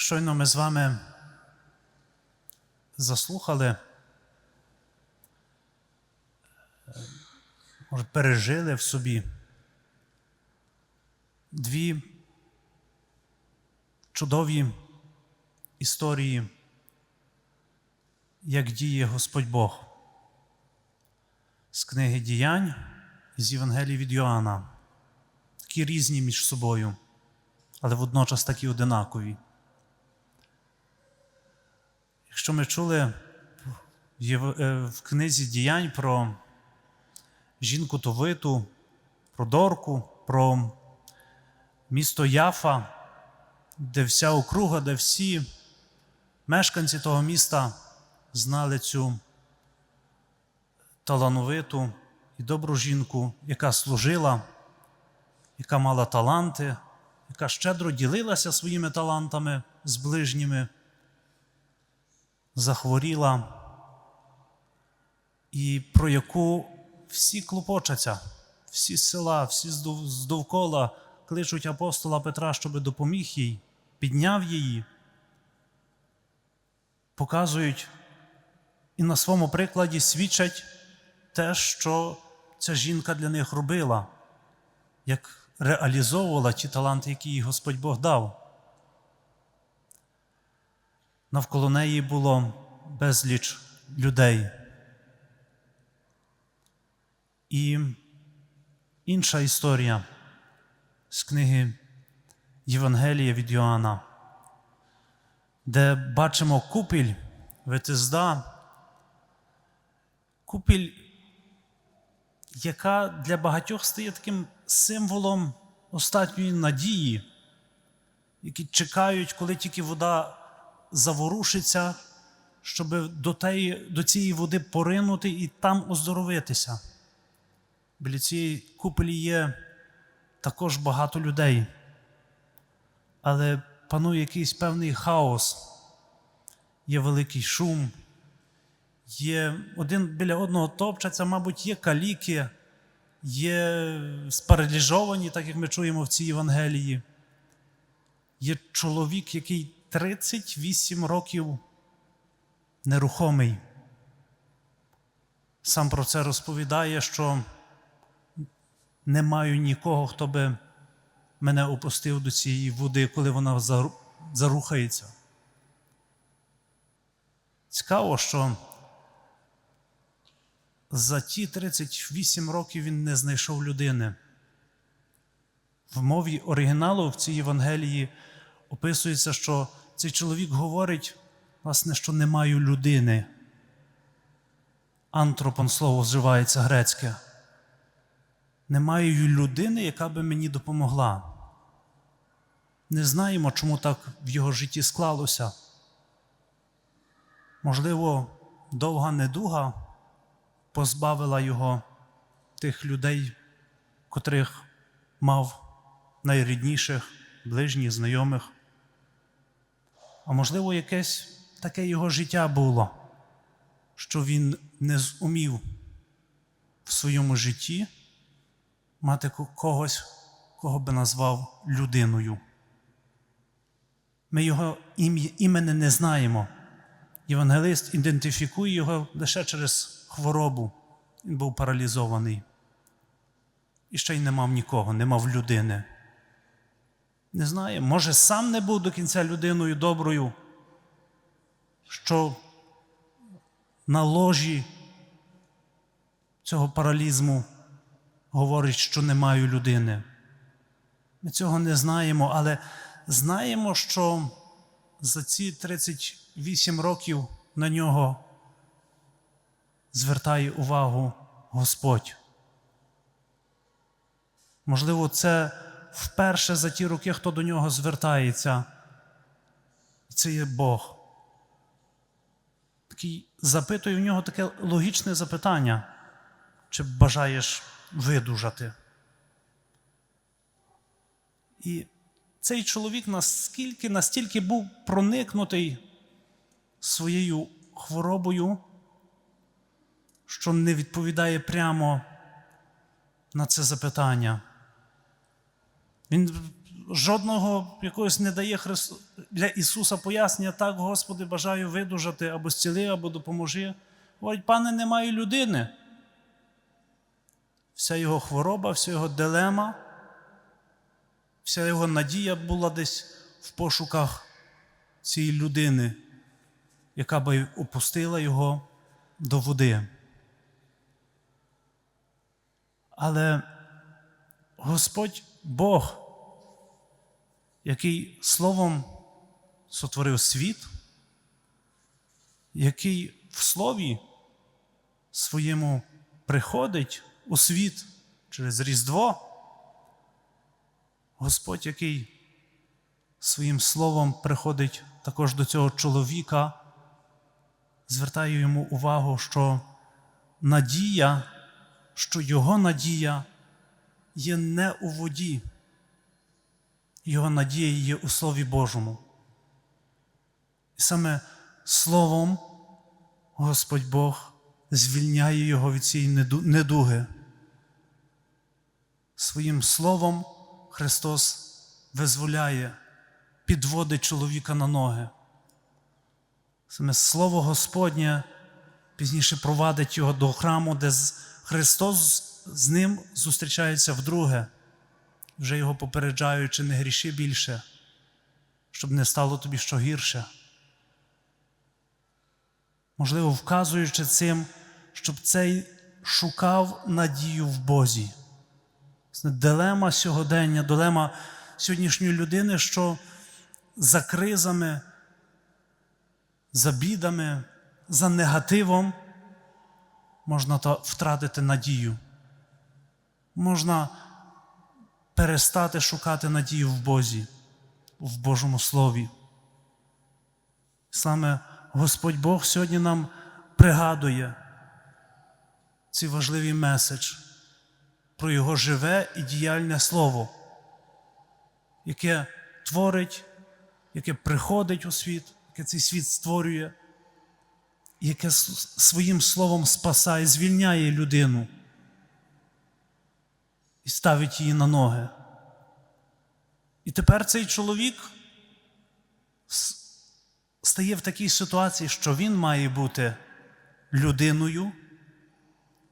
Щойно ми з вами заслухали, може, пережили в собі дві чудові історії, як діє Господь Бог з книги діянь і з Євангелії від Йоанна. Такі різні між собою, але водночас такі одинакові. Якщо ми чули е, в книзі діянь про жінку Товиту, про Дорку, про місто Яфа, де вся округа, де всі мешканці того міста знали цю талановиту і добру жінку, яка служила, яка мала таланти, яка щедро ділилася своїми талантами з ближніми, захворіла, і про яку всі клопочаться, всі села, всі з довкола кличуть апостола Петра, щоб допоміг їй, підняв її, показують і на своєму прикладі свідчать те, що ця жінка для них робила, як реалізовувала ті таланти, які їй Господь Бог дав. Навколо неї було безліч людей. І інша історія з книги Євангелія від Йоанна, де бачимо купіль Ветизда, купіль, яка для багатьох стає таким символом остатньої надії, які чекають, коли тільки вода заворушиться, щоб до, теї, до цієї води поринути і там оздоровитися. Біля цієї куполі є також багато людей, але панує якийсь певний хаос, є великий шум, є один біля одного топчаться, мабуть, є каліки, є спараліжовані, так як ми чуємо в цій Євангелії. Є чоловік, який 38 років нерухомий. Сам про це розповідає, що не маю нікого, хто би мене опустив до цієї води, коли вона зарухається. Цікаво, що за ті 38 років він не знайшов людини. В мові оригіналу в цій Євангелії описується, що цей чоловік говорить, власне, що не маю людини. Антропон слово вживається грецьке. Не маю людини, яка би мені допомогла. Не знаємо, чому так в його житті склалося. Можливо, довга недуга позбавила його тих людей, котрих мав найрідніших, ближніх, знайомих. А можливо, якесь таке його життя було, що він не зумів в своєму житті мати когось, кого би назвав людиною. Ми його імені не знаємо. Євангелист ідентифікує його лише через хворобу. Він був паралізований. І ще й не мав нікого, не мав людини. Не знаю, може, сам не був до кінця людиною доброю, що на ложі цього паралізму говорить, що не маю людини. Ми цього не знаємо, але знаємо, що за ці 38 років на нього звертає увагу Господь. Можливо, це вперше за ті роки, хто до нього звертається. Це є Бог. Такий запитує в нього таке логічне запитання, чи бажаєш видужати. І цей чоловік наскільки, настільки був проникнутий своєю хворобою, що не відповідає прямо на це запитання. Він жодного якогось не дає Хрис... для Ісуса пояснення, так, Господи, бажаю видужати або зціли, або допоможи. Говорить, пане, немає людини. Вся його хвороба, вся його дилема, вся його надія була десь в пошуках цієї людини, яка би опустила його до води. Але Господь Бог, який Словом сотворив світ, який в Слові своєму приходить у світ через Різдво, Господь, який своїм словом приходить також до цього чоловіка, звертає йому увагу, що надія, що його надія є не у воді, його надія є у Слові Божому. І саме Словом Господь Бог звільняє його від цієї недуги. Своїм словом Христос визволяє, підводить чоловіка на ноги. Саме Слово Господнє пізніше провадить його до храму, де Христос з ним зустрічається вдруге, вже його попереджаючи, не гріши більше, щоб не стало тобі що гірше. Можливо, вказуючи цим, щоб цей шукав надію в Бозі. Дилема сьогодення, дилема сьогоднішньої людини, що за кризами, за бідами, за негативом можна втратити надію. Можна перестати шукати надію в Бозі, в Божому Слові. Саме Господь Бог сьогодні нам пригадує цей важливий меседж про Його живе і діяльне Слово, яке творить, яке приходить у світ, яке цей світ створює, яке своїм словом спасає, звільняє людину і ставить її на ноги. І тепер цей чоловік стає в такій ситуації, що він має бути людиною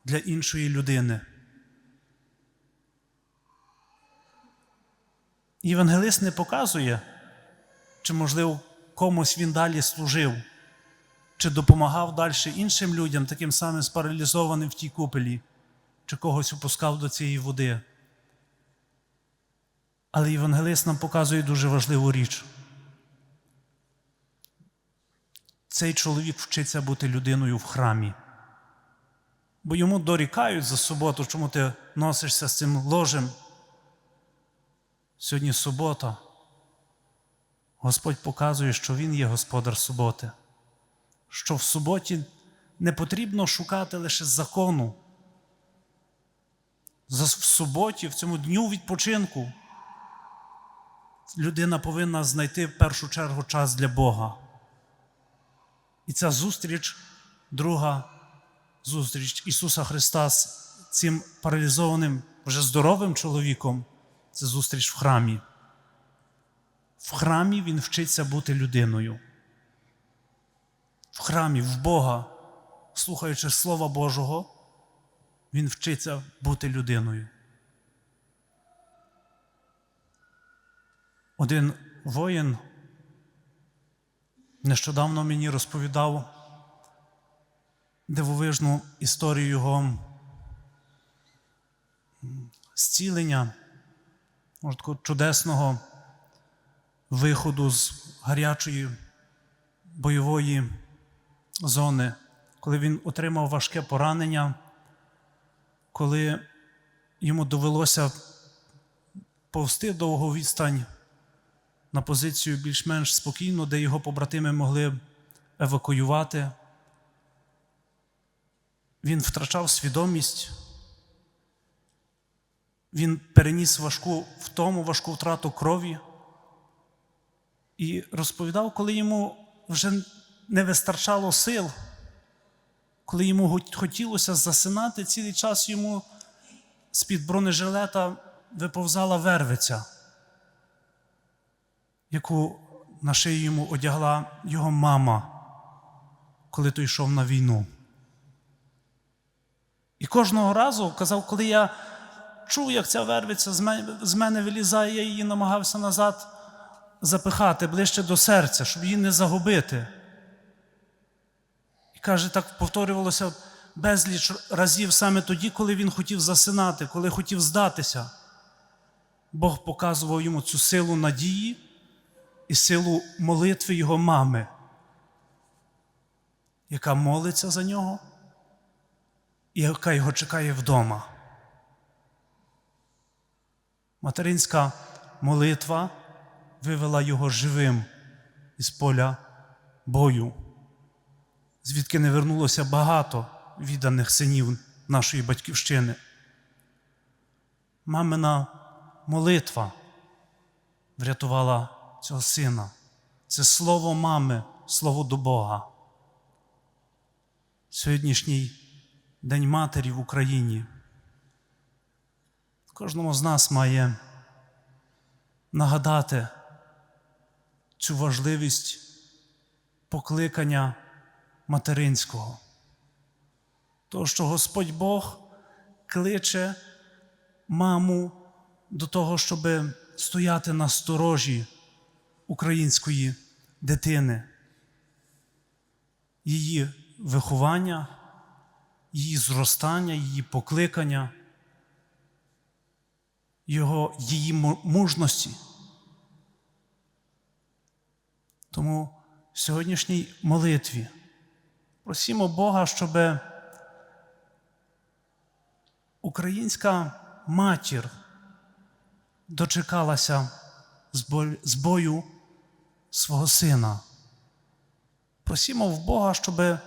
для іншої людини. Євангелист не показує, чи, можливо, комусь він далі служив, чи допомагав далі іншим людям, таким самим спаралізованим в тій купелі, чи когось опускав до цієї води. Але Євангелист нам показує дуже важливу річ. Цей чоловік вчиться бути людиною в храмі. Бо йому дорікають за суботу, чому ти носишся з цим ложем. Сьогодні субота. Господь показує, що Він є господар суботи, що в суботі не потрібно шукати лише закону. В суботі, в цьому дню відпочинку, людина повинна знайти в першу чергу час для Бога. І ця зустріч, друга зустріч Ісуса Христа з цим паралізованим, вже здоровим чоловіком, це зустріч в храмі. В храмі він вчиться бути людиною. В храмі, в Бога, слухаючи Слова Божого, він вчиться бути людиною. Один воїн нещодавно мені розповідав дивовижну історію його зцілення, може, такого чудесного виходу з гарячої бойової зони, коли він отримав важке поранення, коли йому довелося повсти довгу відстань на позицію більш-менш спокійну, де його побратими могли евакуювати. Він втрачав свідомість, він переніс важку втому, важку втрату крові і розповідав, коли йому вже не вистачало сил, коли йому хотілося засинати, цілий час йому з-під бронежилета виповзала вервиця. яку на шию йому одягла його мама, коли той йшов на війну. І кожного разу казав, коли я чув, як ця вервиця з мене, вилізає, я її намагався назад запихати ближче до серця, щоб її не загубити. Каже, так повторювалося безліч разів саме тоді, коли він хотів засинати, коли хотів здатися. Бог показував йому цю силу надії і силу молитви його мами, яка молиться за нього і яка його чекає вдома. Материнська молитва вивела його живим із поля бою, звідки не вернулося багато відданих синів нашої батьківщини. Мамина молитва врятувала цього сина. Це слово мами, слово до Бога. Сьогоднішній День Матері в Україні. Кожному з нас має нагадати цю важливість покликання материнського. Того, що Господь Бог кличе маму до того, щоб стояти на сторожі української дитини, її виховання, її зростання, її покликання, його, її мужності. Тому в сьогоднішній молитві просимо Бога, щоб українська матір дочекалася з бою свого сина. Просімо в Бога, щоб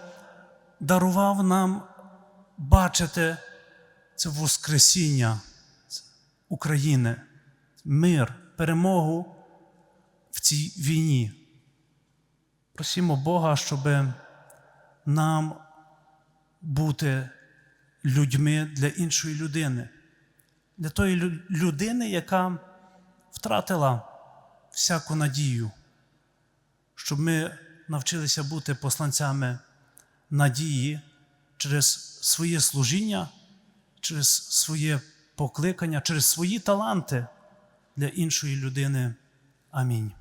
дарував нам бачити це Воскресіння України, мир, перемогу в цій війні. Просімо Бога, щоб нам бути людьми для іншої людини, для тої людини, яка втратила всяку надію, щоб ми навчилися бути посланцями надії через своє служіння, через своє покликання, через свої таланти для іншої людини. Амінь.